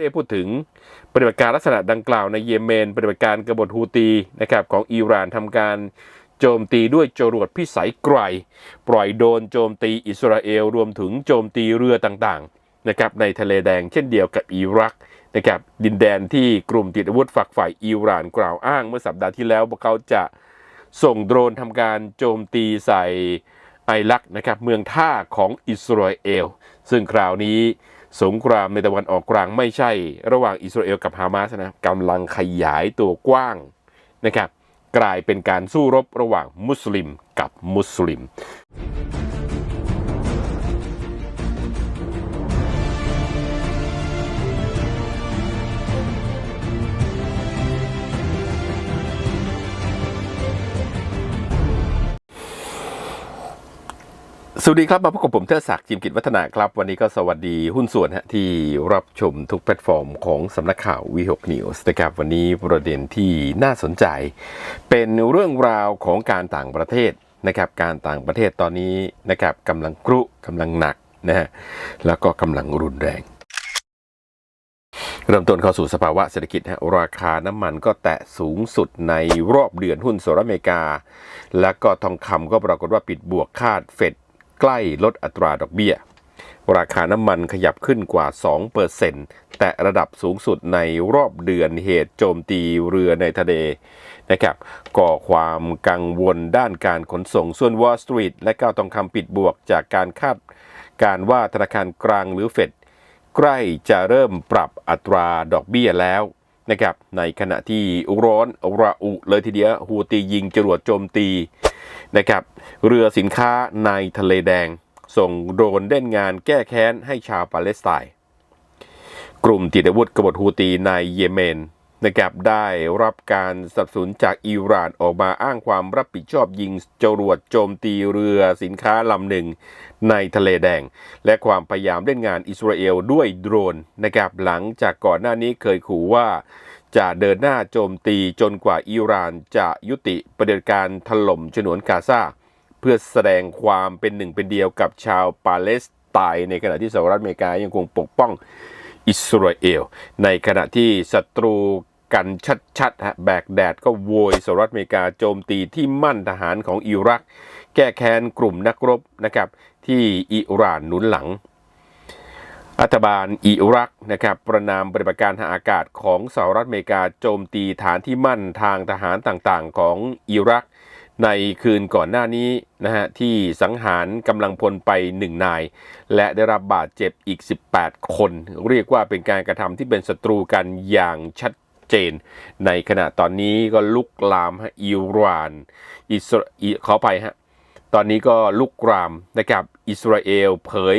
ได้พูดถึงปฏิบัติการลักษณะดังกล่าวในเยเมน ปฏิบัติการกบฏฮูตีนะครับของอิหร่านทำการโจมตีด้วยจรวดพิสัยไกล ปล่อยโดนโจมตีอิสราเอลรวมถึงโจมตีเรือต่างๆนะครับในทะเลแดงเช่นเดียวกับอิรักนะครับดินแดนที่กลุ่มติดอาวุธฝักฝ่ายอิหร่านกล่าวอ้างเมื่อสัปดาห์ที่แล้วว่าเขาจะส่งโดรนทำการโจมตีใส่ไอลักนะครับเมืองท่าของอิสราเอล ซึ่งคราวนี้ สงครามในตะวันออกกลางไม่ใช่ ระหว่างอิสราเอลกับฮามาสนะกำลังขยายตัวกว้างนะครับ กลายเป็นการสู้รบระหว่างมุสลิมกับมุสลิม สวัสดีครับ มาพบกับผมเทิดศักดิ์จิมกิจวัฒนาครับ วันนี้ก็สวัสดีหุ้นส่วนฮะที่รับชมทุกแพลตฟอร์มของสำนักข่าววีหกนิวส์นะครับ วันนี้ประเด็นที่น่าสนใจ เป็นเรื่องราวของการต่างประเทศนะครับ การต่างประเทศตอนนี้นะครับกำลังกรุกำลังหนักนะฮะแล้วก็กำลังรุนแรง เริ่มต้นเข้าสู่สภาวะเศรษฐกิจฮะราคาน้ำมันก็แตะสูงสุดในรอบเดือนหุ้นสหรัฐอเมริกา แล้วก็ทองคำก็ปรากฏว่าปิดบวกคาดเฟด ใกล้ลดอัตราดอกเบี้ย ราคาน้ำมันขยับขึ้นกว่า 2%แต่ระดับสูงสุดในรอบเดือนเหตุโจมตีเรือในทะเลนะครับก่อความกังวลด้านการขนส่งส่วน Wall Street และก้าวทองคำปิดบวกจากการคาดการว่าธนาคารกลางหรือเฟดใกล้จะเริ่มปรับอัตราดอกเบี้ยแล้วนะครับในขณะที่ร้อนระอุเลยทีเดียวฮูตียิงจรวดโจมตี นะครับ เรือสินค้าในทะเลแดง ส่งโดรนเล่นงานแก้แค้นให้ชาวปาเลสไตน์กลุ่มติดอาวุธกบฏฮูตีในเยเมนนะครับได้รับการสนับสนุนจากอิหร่านออกมาอ้างความรับผิดชอบยิงจรวดโจมตีเรือสินค้าลำหนึ่งในทะเลแดง และความพยายามเล่นงานอิสราเอลด้วยโดรนนะครับหลังจากก่อนหน้านี้เคยขู่ว่า จะเดินหน้าโจมตีจนกว่าอิหร่านจะยุติปฏิบัติการถล่มฉนวนกาซาเพื่อแสดงความเป็นหนึ่งเป็นเดียวกับชาวปาเลสไตน์ในขณะที่สหรัฐอเมริกายังคงปกป้องอิสราเอล ในขณะที่ศัตรูกันชัดๆฮะแบกแดดก็โวยสหรัฐอเมริกาโจมตีที่มั่นทหารของอิรัก แก้แค้นกลุ่มนักรบนะครับที่อิหร่านหนุนหลัง รัฐบาลอิรักนะครับประนามปฏิบัติการทางอากาศของสหรัฐอเมริกาโจมตีฐานที่มั่นทางทหารต่างๆ ของอิรัก ในคืนก่อนหน้านี้นะฮะที่สังหารกำลังพลไปหนึ่งนาย และได้รับบาดเจ็บอีก 18 คน เรียกว่าเป็นการกระทำที่เป็นศัตรูกันอย่างชัดเจน ในขณะตอนนี้ก็ลุกลามฮะอิหร่านอิสราขอไปฮะตอนนี้ก็ลุกรามนะครับอิสราเอลเผย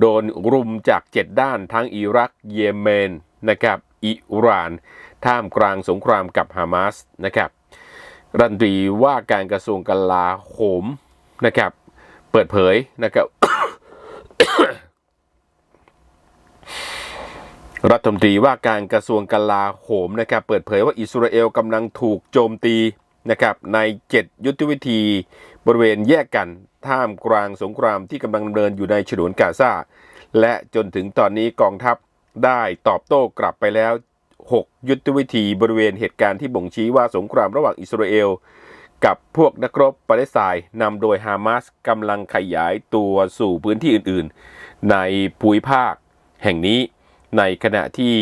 โดนรุมจาก 7 ด้านทั้งอิรัก เยเมนนะครับอิหร่าน ท่ามกลางสงครามกับฮามาสนะครับรัฐมนตรีว่าการกระทรวงกลาโหมนะครับ เปิดเผยนะครับรัฐมนตรีว่าการกระทรวงกลาโหมนะครับ เปิดเผยว่าอิสราเอลกำลังถูกโจมตี นะครับใน 7 ยุทธวิธีบริเวณแยกกันท่ามกลางสงครามที่กำลังดำเนินอยู่ในฉนวนกาซาและจนถึงตอนนี้กองทัพได้ตอบโต้กลับไปแล้ว 6 ยุทธวิธีบริเวณเหตุการณ์ที่บ่งชี้ว่าสงครามระหว่างอิสราเอล กับพวกนักรบปาเลสไตน์นำโดยฮามาสกำลังขยายตัวสู่พื้นที่อื่นๆ ในภูมิภาคแห่งนี้ในขณะที่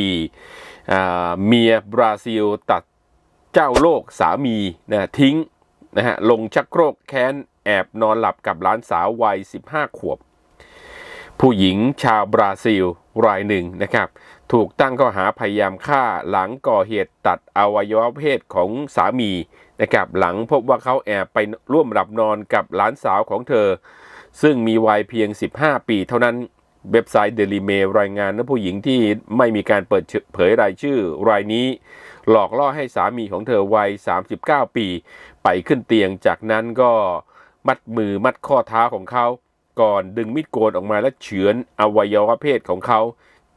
เมียบราซิลตัด เจ้าโลกสามีนะทิ้งนะฮะลงชักโครกแค้นแอบนอนหลับกับหลานสาววัย 15 ขวบ ผู้หญิงชาวบราซิลรายหนึ่งนะครับ ถูกตั้งข้อหาพยายามฆ่าหลังก่อเหตุตัดอวัยวะเพศของสามีนะครับหลังพบว่าเขาแอบไปร่วมหลับนอนกับหลานสาวของเธอ ซึ่งมีวัยเพียง 15 ปีเท่านั้นเว็บไซต์เดลิเมรายงานว่าผู้หญิงที่ไม่มีการเปิดเผยรายชื่อรายนี้ หลอกล่อให้สามีของเธอวัย 39 ปี ไปขึ้นเตียงจากนั้นก็มัดมือมัดข้อเท้าของเขา ก่อนดึงมีดโกนออกมาและเฉือนอวัยวะเพศของเขา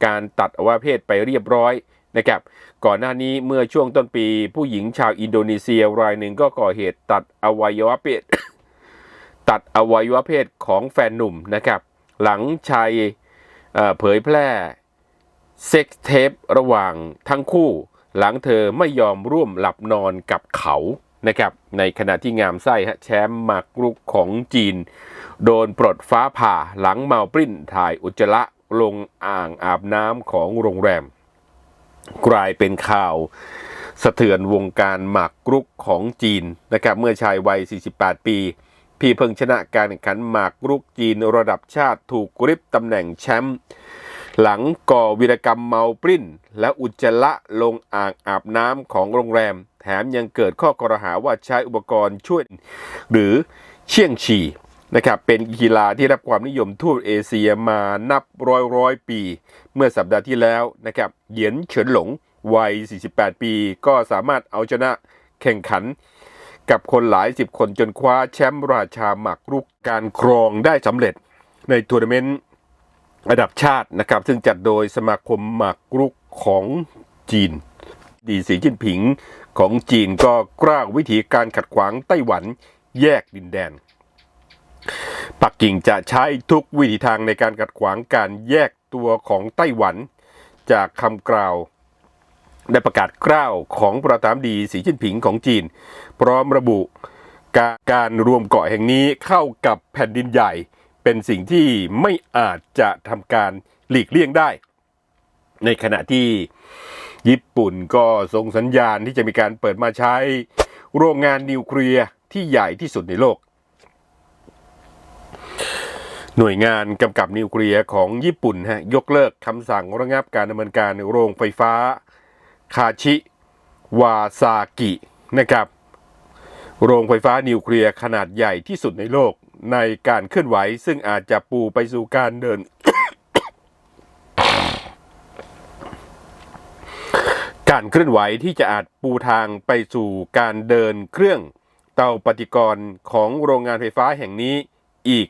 การตัดอวัยวะเพศไปเรียบร้อยนะครับก่อนหน้านี้เมื่อช่วงต้นปีผู้หญิงชาวอินโดนีเซียรายหนึ่งก็ก่อเหตุตัดอวัยวะเพศ ตัดอวัยวะเพศของแฟนหนุ่มนะครับหลังชายเผยแพร่เซ็กเทประหว่างทั้งคู่ หลังเธอไม่ยอมร่วมหลับนอนกับเขานะครับในขณะที่งามไส้ฮะแชมป์หมากรุกของจีน โดนปลดฟ้าผ่าหลังเมาปริ้นถ่ายอุจจาระลงอ่างอาบน้ำของโรงแรม กลายเป็นข่าวสะเทือนวงการหมากรุกของจีนนะครับเมื่อชายวัย 48 ปี พี่เพิ่งชนะการแข่งขันหมากรุกจีนระดับชาติถูกริบตำแหน่งแชมป์ หลังก่อวีรกรรมเมาปริ้น และอุจจาระลงอ่างอาบน้ำของโรงแรม แถมยังเกิดข้อกล่าวหาว่าใช้อุปกรณ์ช่วยหรือเชี่ยงฉี่นะครับเป็นกีฬาที่รับความนิยมทั่วเอเชียมานับร้อยร้อยปี เมื่อสัปดาห์ที่แล้วนะครับเหยียนเฉินหลงวัย 48 ปี ก็สามารถเอาชนะแข่งขัน กับคนหลายสิบคนจนคว้าแชมป์ราชาหมากรุกการครองได้สำเร็จ ในทัวร์นาเมนต์ ระดับชาตินะครับ ซึ่งจัดโดยสมาคมหมากรุกของจีน ดีสีจิ้นผิงของจีนก็กล้าววิธีการขัดขวางไต้หวันแยกดินแดน ปักกิ่งจะใช้ทุกวิธีทางในการขัดขวางการแยกตัวของไต้หวัน จากคำกล่าวได้ประกาศกล้าวของประธานดีสีจิ้นผิงของจีน พร้อมระบุการการรวมเกาะแห่งนี้เข้ากับแผ่นดินใหญ่ เป็นสิ่งที่ไม่อาจจะทำการหลีกเลี่ยงได้ ในขณะที่ญี่ปุ่นก็ส่งสัญญาณที่จะมีการเปิดมาใช้โรงงานนิวเคลียร์ที่ใหญ่ที่สุดในโลก หน่วยงานกำกับนิวเคลียร์ของญี่ปุ่นฮะยกเลิกคำสั่งระงับการดำเนินการโรงไฟฟ้า คาชิ วาซากินะครับ โรงไฟฟ้านิวเคลียร์ขนาดใหญ่ที่สุดในโลก ในการเคลื่อนไหว ซึ่งอาจจะปูไปสู่การเดิน การเคลื่อนไหวที่จะอาจปูทางไปสู่การเดินเครื่องเตาปฏิกรณ์ของโรงงานไฟฟ้าแห่งนี้อีก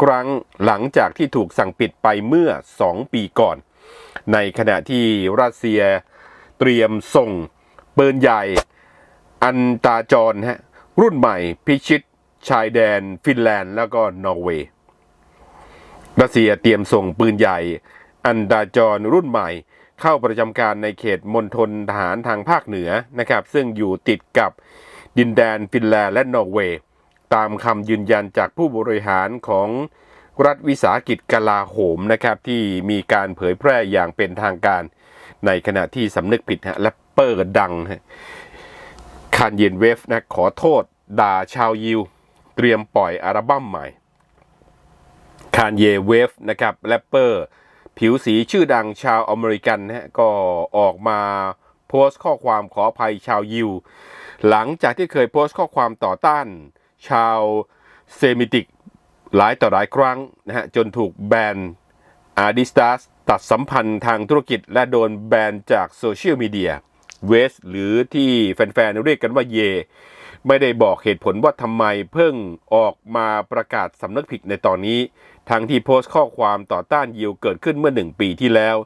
ครั้งหลังจากที่ถูกสั่งปิดไปเมื่อ 2 ปีก่อน ในขณะที่รัสเซียเตรียมส่งปืนใหญ่ อันตาจรฮะรุ่นใหม่พิชิต ชายแดนฟินแลนด์แล้วก็นอร์เวย์รัสเซียเตรียมส่งปืนใหญ่ อันดาจรรุ่นใหม่ เข้าประจำการในเขตมณฑลทหารทางภาคเหนือนะครับ ซึ่งอยู่ติดกับดินแดนฟินแลนด์และนอร์เวย์ ตามคำยืนยันจากผู้บริหารของรัฐวิสาหกิจกลาโหมนะครับที่มีการเผยแพร่อย่างเป็นทางการ ในขณะที่สำนึกผิดฮะแรปเปอร์ดังคานเยนเวฟนะขอโทษด่าชาวยิว เตรียมปล่อยอัลบั้มใหม่คานเยเวฟนะครับแรปเปอร์ผิวสีชื่อดังชาวอเมริกันนะฮะก็ออกมาโพสต์ข้อความขออภัยชาวยิว หลังจากที่เคยโพสต์ข้อความต่อต้าน ชาวเซมิติกหลายต่อหลายครั้งนะฮะจนถูกแบนอาดิสตัสตัดสัมพันธ์ทางธุรกิจและโดนแบนจากโซเชียลมีเดียเวสหรือที่แฟนๆเรียกกันว่าเย ไม่ได้บอกเหตุผลว่าทำไมเพิ่งออกมาประกาศสำนึกผิดในตอนนี้ ทั้งที่โพสต์ข้อความต่อต้านยิวเกิดขึ้นเมื่อหนึ่งปีที่แล้ว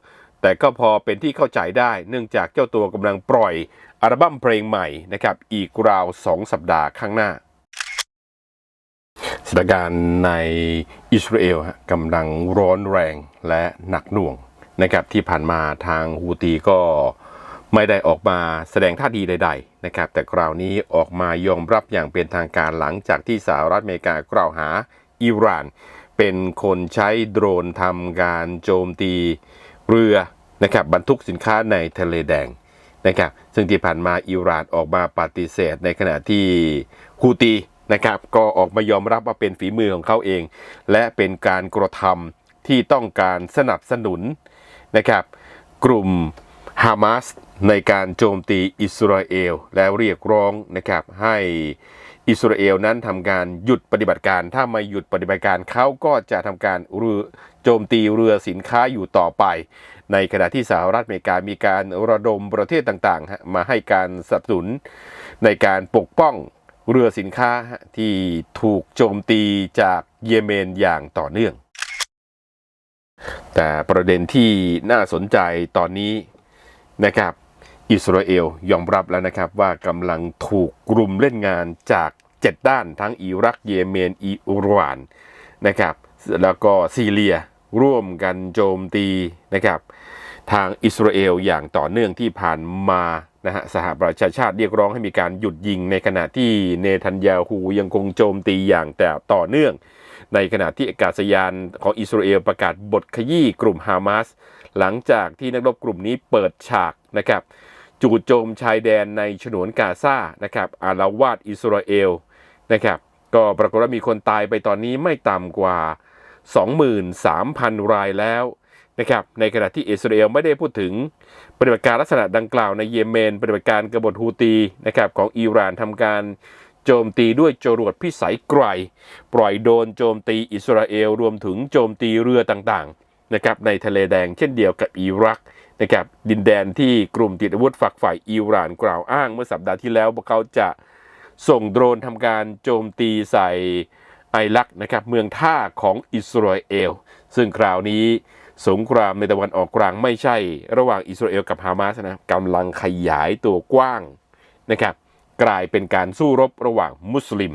แต่ก็พอเป็นที่เข้าใจได้ เนื่องจากเจ้าตัวกำลังปล่อยอัลบั้มเพลงใหม่นะครับอีกราวสองสัปดาห์ข้างหน้าสถานการณ์ในอิสราเอลกำลังร้อนแรงและหนักหน่วงนะครับที่ผ่านมาทางฮูตีก็ ไม่ได้ออกมาแสดงท่าทีใด ๆ นะครับ แต่คราวนี้ออกมายอมรับอย่างเป็นทางการหลังจากที่สหรัฐอเมริกากล่าวหาอิหร่าน เป็นคนใช้โดรนทำการโจมตีเรือนะครับบรรทุกสินค้าในทะเลแดงนะครับซึ่งที่ผ่านมาอิหร่านออกมาปฏิเสธ ในขณะที่ฮูตีนะครับก็ออกมายอมรับว่าเป็นฝีมือของเขาเอง และเป็นการกระทำที่ต้องการสนับสนุนนะครับกลุ่มฮามาส ในการโจมตีอิสราเอล และเรียกร้องนะครับให้อิสราเอลนั้นทำการหยุดปฏิบัติการ ถ้าไม่หยุดปฏิบัติการเขาก็จะทำการเรือโจมตีเรือสินค้าอยู่ต่อไป ในขณะที่สหรัฐอเมริกามีการระดมประเทศต่างๆ มาให้การสนับสนุนในการปกป้องเรือสินค้าที่ถูกโจมตีจากเยเมนอย่างต่อเนื่อง แต่ประเด็นที่น่าสนใจตอนนี้นะครับ อิสราเอลยอมรับแล้วนะครับว่ากำลังถูกกลุ่มเล่นงานจาก 7 ด้านทั้งอิรักเยเมนอิหร่านนะครับแล้วก็ซีเรียร่วมกันโจมตีนะครับทางอิสราเอลอย่างต่อเนื่องที่ผ่านมานะฮะสหประชาชาติเรียกร้องให้มีการหยุดยิงในขณะที่เนทันยาฮูยังคงโจมตีอย่างแต่ต่อเนื่อง ในขณะที่อากาศยานของอิสราเอลประกาศบทขยี้กลุ่มฮามาสหลังจากที่นักรบกลุ่มนี้เปิดฉากนะครับ จู่โจมชายแดนในฉนวนกาซานะครับอาลาวาดอิสราเอลนะครับก็ปรากฏว่ามีคนตายไปตอนนี้ไม่ต่ำกว่า 23,000 รายแล้วนะครับในขณะที่อิสราเอลไม่ได้พูดถึงปฏิบัติการลักษณะดังกล่าวในเยเมน ปฏิบัติการกบฏฮูตีนะครับของอิหร่านทำการโจมตีด้วยจรวดพิสัยไกล ปล่อยโดนโจมตีอิสราเอลรวมถึงโจมตีเรือต่างๆนะครับในทะเลแดงเช่นเดียวกับอิรัก นะครับดินแดนที่กลุ่มติดอาวุธฝักฝ่ายอิหร่านกล่าวอ้างเมื่อสัปดาห์ที่แล้วพว่าเขาจะส่งโดรนทำการโจมตีใส่ไอรักนะครับเมืองท่าของอิสราเอล ซึ่งคราวนี้สงครามในตะวันออกกลางไม่ใช่ระหว่างอิสราเอลกับฮามาสนะกำลังขยายตัวกว้างนะครับกลายเป็นการสู้รบระหว่างมุสลิม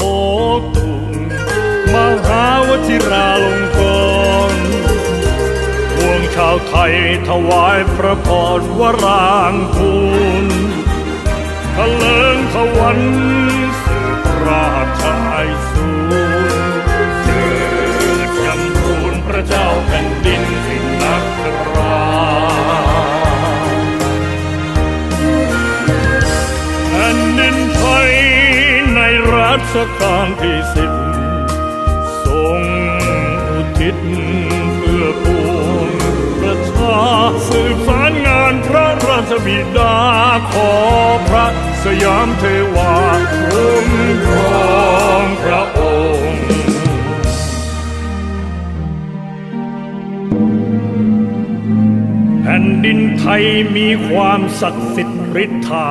หตุมหาวชิราลงกรณ์พวงชาวไทยถวายพระพรวรางคูณทะเลิงทวันสืบราชไอสูรเจิดยำทูลพระเจ้าแผ่น รัชกาลที่สิบทรงอุทิศเพื่อปวงประชาสืบสารงานพระราชบิดาขอพระสยามเทวาคุ้มครองพระองค์แผ่นดินไทยมีความศักดิ์สิทธิ์ฤทธา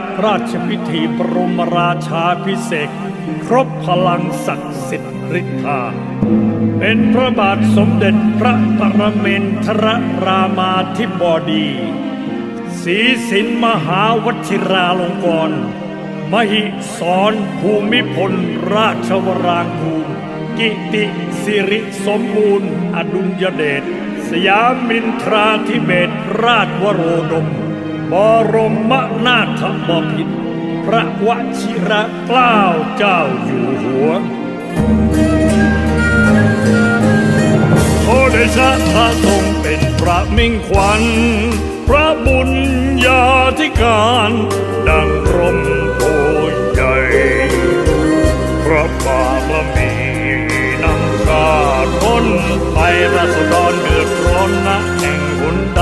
ราชพิธีบรมราชาพิเศษครบพลังศักดิ์สิทธิ์ฤทธา เป็นพระบาทสมเด็จพระปรเมนทรรามาธิบดีศรีสินมหาวชิราลงกรณ์มหิสรภูมิพลราชวรางคูรกิติสิริสมบูรณ์ อดุลยเดชสยามินทราธิเบศราชวโรดม บรมนาถบพิตรพระวชิระเกล้าเจ้าอยู่หัวโอเดชะพระทรงเป็นพระมิ่งขวัญ พระบุญญาธิการ ดังร่มโพใหญ่ พระบารมีนำชาติพ้นไปราษฎรเดือดร้อนนะแห่งหนใด